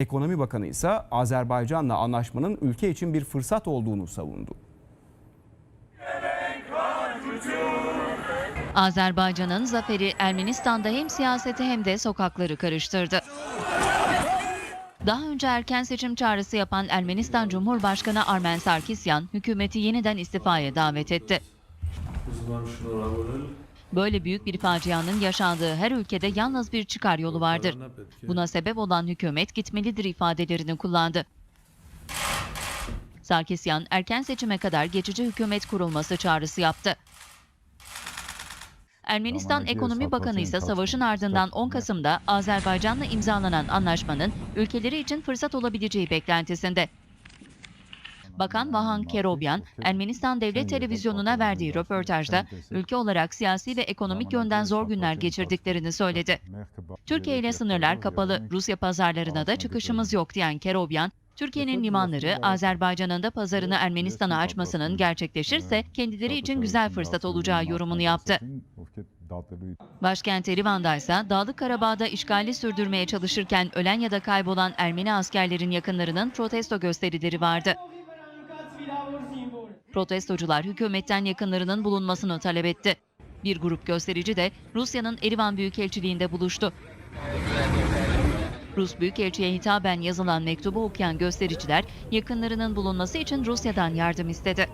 Ekonomi Bakanı ise Azerbaycan'la anlaşmanın ülke için bir fırsat olduğunu savundu. Azerbaycan'ın zaferi Ermenistan'da hem siyaseti hem de sokakları karıştırdı. Daha önce erken seçim çağrısı yapan Ermenistan Cumhurbaşkanı Armen Sarkisyan, hükümeti yeniden istifaya davet etti. Böyle büyük bir facianın yaşandığı her ülkede yalnız bir çıkar yolu vardır. Buna sebep olan hükümet gitmelidir ifadelerini kullandı. Sarkisyan erken seçime kadar geçici hükümet kurulması çağrısı yaptı. Ermenistan Ekonomi Bakanı ise savaşın ardından 10 Kasım'da Azerbaycan'la imzalanan anlaşmanın ülkeleri için fırsat olabileceği beklentisinde. Bakan Vahan Kerobyan, Ermenistan Devlet Televizyonu'na verdiği röportajda ülke olarak siyasi ve ekonomik yönden zor günler geçirdiklerini söyledi. Türkiye ile sınırlar kapalı, Rusya pazarlarına da çıkışımız yok diyen Kerobyan, Türkiye'nin limanları Azerbaycan'ın da pazarını Ermenistan'a açmasının gerçekleşirse kendileri için güzel fırsat olacağı yorumunu yaptı. Başkent Erivan'da ise Dağlık Karabağ'da işgali sürdürmeye çalışırken ölen ya da kaybolan Ermeni askerlerin yakınlarının protesto gösterileri vardı. Protestocular hükümetten yakınlarının bulunmasını talep etti. Bir grup gösterici de Rusya'nın Erivan Büyükelçiliğinde buluştu. Rus Büyükelçiye hitaben yazılan mektubu okuyan göstericiler yakınlarının bulunması için Rusya'dan yardım istedi.